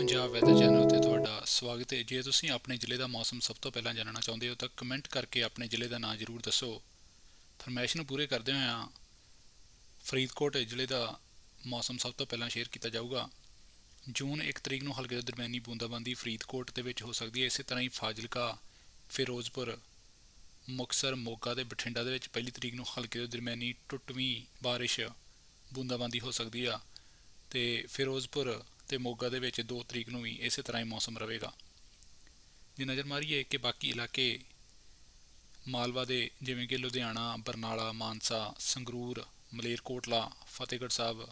Punjab weather channel 'ਤੇ ਤੁਹਾਡਾ ਸਵਾਗਤ ਹੈ। ਜੇ ਤੁਸੀਂ ਆਪਣੇ ਜ਼ਿਲ੍ਹੇ ਦਾ ਮੌਸਮ ਸਭ ਤੋਂ ਪਹਿਲਾਂ ਜਾਣਨਾ ਚਾਹੁੰਦੇ ਹੋ, ਤਾਂ ਕਮੈਂਟ ਕਰਕੇ ਆਪਣੇ ਜ਼ਿਲ੍ਹੇ ਦਾ ਨਾਂ ਜ਼ਰੂਰ ਦੱਸੋ। ਫਰਮਾਇਸ਼ ਨੂੰ ਪੂਰੇ ਕਰਦੇ ਹੋਇਆ ਫਰੀਦਕੋਟ ਜ਼ਿਲ੍ਹੇ ਦਾ ਮੌਸਮ ਸਭ ਤੋਂ ਪਹਿਲਾਂ ਸ਼ੇਅਰ ਕੀਤਾ ਜਾਊਗਾ। ਜੂਨ 1 ਤਰੀਕ ਨੂੰ ਹਲਕੇ ਤੋਂ ਦਰਮਿਆਨੀ ਬੂੰਦਾਬਾਂਦੀ ਫਰੀਦਕੋਟ ਦੇ ਵਿੱਚ ਹੋ ਸਕਦੀ ਹੈ। ਇਸੇ ਤਰ੍ਹਾਂ ਹੀ ਫਾਜ਼ਿਲਕਾ, ਫਿਰੋਜ਼ਪੁਰ ਮੁਕਸਰ ਮੋਗਾ ਤੇ ਬਠਿੰਡਾ ਦੇ ਵਿੱਚ ਪਹਿਲੀ ਤਰੀਕ ਨੂੰ ਹਲਕੇ ਤੋਂ ਦਰਮਿਆਨੀ ਟੁੱਟਵੀਂ ਬਾਰਿਸ਼ ਬੂੰਦਾਬਾਂਦੀ ਹੋ ਸਕਦੀ ਆ। ਤੇ ਫਿਰੋਜ਼ਪੁਰ ਤੇ ਮੋਗਾ ਦੇ ਵਿੱਚ 2 ਤਰੀਕ ਨੂੰ ਵੀ ਇਸੇ ਤਰ੍ਹਾਂ ਹੀ ਮੌਸਮ ਰਹੇਗਾ। ਜੇ ਨਜ਼ਰ ਮਾਰੀਏ ਕਿ ਬਾਕੀ ਇਲਾਕੇ, ਮਾਲਵਾ ਦੇ ਜਿਵੇਂ ਕਿ ਲੁਧਿਆਣਾ, ਬਰਨਾਲਾ, ਮਾਨਸਾ, ਸੰਗਰੂਰ, ਮਲੇਰਕੋਟਲਾ, ਫਤਿਹਗੜ੍ਹ ਸਾਹਿਬ,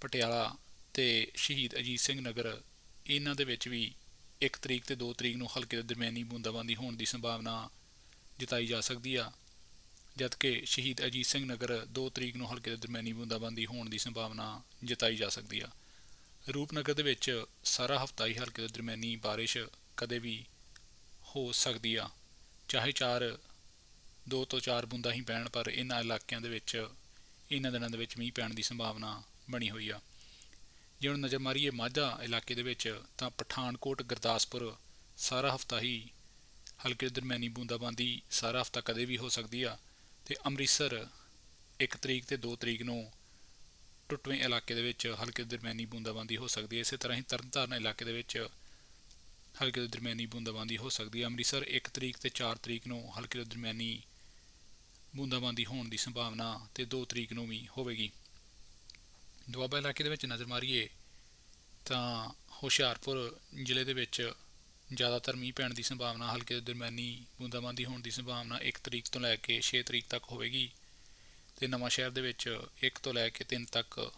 ਪਟਿਆਲਾ ਤੇ ਸ਼ਹੀਦ ਅਜੀਤ ਸਿੰਘ ਨਗਰ, ਇਹਨਾਂ ਦੇ ਵਿੱਚ ਵੀ 1 ਤਰੀਕ ਤੇ 2 ਤਰੀਕ ਨੂੰ ਹਲਕੇ ਦੇ ਦਰਮਿਆਨੀ ਬੂੰਦਾਬਾਂਦੀ ਹੋਣ ਦੀ ਸੰਭਾਵਨਾ ਜਤਾਈ ਜਾ ਸਕਦੀ ਆ, ਜਦਕਿ ਸ਼ਹੀਦ ਅਜੀਤ ਸਿੰਘ ਨਗਰ 2 ਤਰੀਕ ਨੂੰ ਹਲਕੇ ਦੇ ਦਰਮਿਆਨੀ ਬੂੰਦਾਬਾਂਦੀ ਹੋਣ ਦੀ ਸੰਭਾਵਨਾ ਜਤਾਈ ਜਾ ਸਕਦੀ ਆ। ਰੂਪਨਗਰ ਦੇ ਵਿੱਚ ਸਾਰਾ ਹਫਤਾ ਹੀ ਹਲਕੇ ਦੇ ਦਰਮਿਆਨੀ ਬਾਰਿਸ਼ ਕਦੇ ਵੀ ਹੋ ਸਕਦੀ ਆ। ਚਾਹੇ 4 2 ਤੋਂ 4 ਬੂੰਦਾਂ ਹੀ ਪੈਣ, ਪਰ ਇਹਨਾਂ ਇਲਾਕਿਆਂ ਦੇ ਵਿੱਚ, ਇਹਨਾਂ ਦਿਨਾਂ ਦੇ ਵਿੱਚ ਮੀਂਹ ਪੈਣ ਦੀ ਸੰਭਾਵਨਾ ਬਣੀ ਹੋਈ ਆ। ਜੇ ਹੁਣ ਨਜ਼ਰ ਮਾਰੀਏ ਮਾਝਾ ਇਲਾਕੇ ਦੇ ਵਿੱਚ, ਤਾਂ ਪਠਾਨਕੋਟ, ਗੁਰਦਾਸਪੁਰ ਸਾਰਾ ਹਫਤਾ ਹੀ ਹਲਕੇ ਤੋਂ ਦਰਮਿਆਨੀ ਬੂੰਦਾਬਾਂਦੀ ਸਾਰਾ ਹਫਤਾ ਕਦੇ ਵੀ ਹੋ ਸਕਦੀ ਆ ਤੇ ਅੰਮ੍ਰਿਤਸਰ 1 ਤਰੀਕ ਤੇ 2 ਤਰੀਕ ਨੂੰ ਟੁੱਟਵੇਂ ਇਲਾਕੇ ਦੇ ਵਿੱਚ ਹਲਕੇ ਤੋਂ ਦਰਮਿਆਨੀ ਬੂੰਦਾਬਾਂਦੀ ਹੋ ਸਕਦੀ ਹੈ। ਇਸੇ ਤਰ੍ਹਾਂ ਹੀ ਤਰਨਤਾਰਨ ਇਲਾਕੇ ਦੇ ਵਿੱਚ ਹਲਕੇ ਤੋਂ ਦਰਮਿਆਨੀ ਬੂੰਦਾਬਾਂਦੀ ਹੋ ਸਕਦੀ ਹੈ। ਅੰਮ੍ਰਿਤਸਰ 1 ਤਰੀਕ ਤੇ 4 ਤਰੀਕ ਨੂੰ ਹਲਕੇ ਤੋਂ ਦਰਮਿਆਨੀ ਬੂੰਦਾਬਾਂਦੀ ਹੋਣ ਦੀ ਸੰਭਾਵਨਾ ਤੇ 2 ਤਰੀਕ ਨੂੰ ਵੀ ਹੋਵੇਗੀ। ਦੁਆਬਾ ਇਲਾਕੇ ਦੇ ਵਿੱਚ ਨਜ਼ਰ ਮਾਰੀਏ ਤਾਂ ਹੁਸ਼ਿਆਰਪੁਰ ਜ਼ਿਲ੍ਹੇ ਦੇ ਵਿੱਚ ਜ਼ਿਆਦਾਤਰ ਮੀਂਹ ਪੈਣ ਦੀ ਸੰਭਾਵਨਾ, ਹਲਕੇ ਤੋਂ ਦਰਮਿਆਨੀ ਬੂੰਦਾਬਾਂਦੀ ਹੋਣ ਦੀ ਸੰਭਾਵਨਾ 1 ਤਰੀਕ ਤੋਂ ਲੈ ਕੇ 6 ਤਰੀਕ ਤੱਕ ਹੋਵੇਗੀ। ਤੇ ਨਵਾਂ ਸ਼ਹਿਰ ਦੇ ਵਿੱਚ 1 ਤੋਂ ਲੈ ਕੇ 3 ਤੱਕ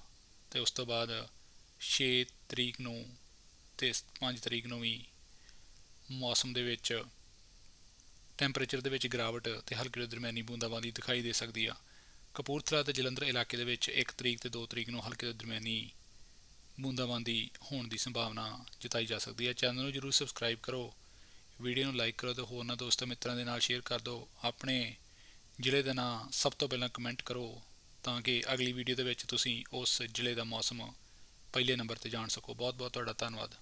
ਤੇ ਉਸ ਤੋਂ ਬਾਅਦ 6 ਤਰੀਕ ਨੂੰ ਤੇ 5 ਤਰੀਕ ਨੂੰ ਵੀ ਮੌਸਮ ਦੇ ਵਿੱਚ ਟੈਂਪਰੇਚਰ ਦੇ ਵਿੱਚ ਗਿਰਾਵਟ ਤੇ ਹਲਕੀ ਤੋਂ ਦਰਮਿਆਨੀ ਬੂੰਦਾਬਾਂਦੀ ਦਿਖਾਈ ਦੇ ਸਕਦੀ ਆ। ਕਪੂਰਥਲਾ ਤੇ ਜਲੰਧਰ ਇਲਾਕੇ ਦੇ ਵਿੱਚ 1 ਤਰੀਕ ਤੇ 2 ਤਰੀਕ ਨੂੰ ਹਲਕੇ ਤੋਂ ਦਰਮਿਆਨੀ ਬੂੰਦਾਬਾਂਦੀ ਹੋਣ ਦੀ ਸੰਭਾਵਨਾ ਜਤਾਈ ਜਾ ਸਕਦੀ ਹੈ ਚੈਨਲ ਨੂੰ ਜਰੂਰ ਸਬਸਕ੍ਰਾਈਬ ਕਰੋ, ਵੀਡੀਓ ਨੂੰ ਲਾਈਕ ਕਰੋ ਤੇ ਹੋਰਨਾਂ ਦੋਸਤਾਂ ਮਿੱਤਰਾਂ ਦੇ ਨਾਲ ਸ਼ੇਅਰ ਕਰ ਦਿਓ। ਆਪਣੇ ਜ਼ਿਲ੍ਹੇ ਦਾ ਨਾਂ ਸਭ ਤੋਂ ਪਹਿਲਾਂ ਕਮੈਂਟ ਕਰੋ ਤਾਂ ਕਿ ਅਗਲੀ ਵੀਡੀਓ ਦੇ ਵਿੱਚ ਤੁਸੀਂ ਉਸ ਜ਼ਿਲ੍ਹੇ ਦਾ ਮੌਸਮ ਪਹਿਲੇ ਨੰਬਰ ਤੇ ਜਾਣ ਸਕੋ। ਬਹੁਤ ਬਹੁਤ ਤੁਹਾਡਾ ਧੰਨਵਾਦ।